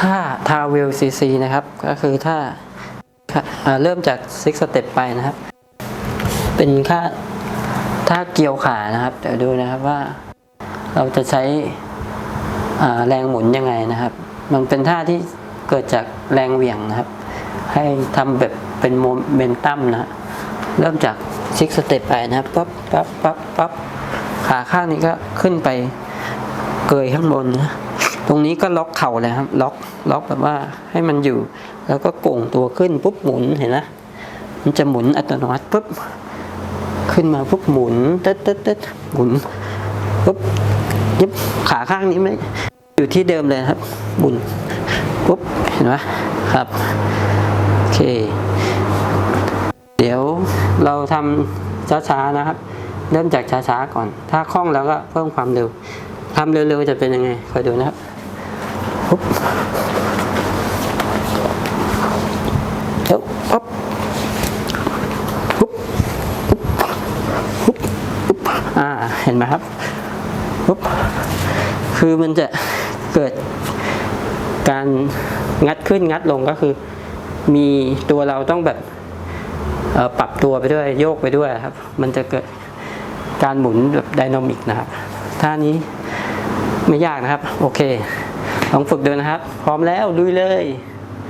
ท่าทาเวลซีซีนะครับ ก็คือท่าเริ่มจากซิกสเต็ปไปนะครับ เป็นค่าท่าเกี่ยวขานะครับ เดี๋ยวดูนะครับว่า เราจะใช้แรงหมุนยังไงนะครับ มันเป็นท่าที่เกิดจากแรงเหวี่ยงนะครับ ให้ทำแบบเป็นโมเมนตัมนะฮะเริ่มจากซิกสเต็ปไปนะครับปั๊บปั๊บปั๊บปั๊บขาข้างนี้ก็ขึ้นไปเกยข้างบนนะ ตรงนี้ก็ล็อกเข่าเลยครับ ล็อกล็อกแบบว่าให้มันอยู่ แล้วก็โก่งตัวขึ้นปุ๊บหมุนเห็นนะมันจะหมุนอัตโนมัติปุ๊บขึ้นมาปุ๊บหมุนเต๊ดเต๊ดเต๊ดหมุนปุ๊บยึบขาข้างนี้ไม่อยู่ที่เดิมเลยครับหมุนปุ๊บเห็นไหมครับโอเค เดี๋ยวเราทำช้าๆนะครับ เริ่มจากช้าๆก่อน ถ้าคล่องแล้วก็เพิ่มความเร็วทำเร็วๆจะเป็นยังไงคอยดูนะครับ ปุ๊บเดี๋ยวปุ๊บปุ๊บปุ๊บปุ๊บปุ๊บอ่าเห็นไหมครับปุ๊บคือมันจะเกิดการงัดขึ้นงัดลงก็คือ มีตัวเราต้องแบบปรับตัวไปด้วยโยกไปด้วยครับ มันจะเกิดการหมุนแบบไดนามิกนะครับท่านี้ไม่ยากนะครับ โอเค ลองฝึกดูนะครับ พร้อมแล้วลุยเลย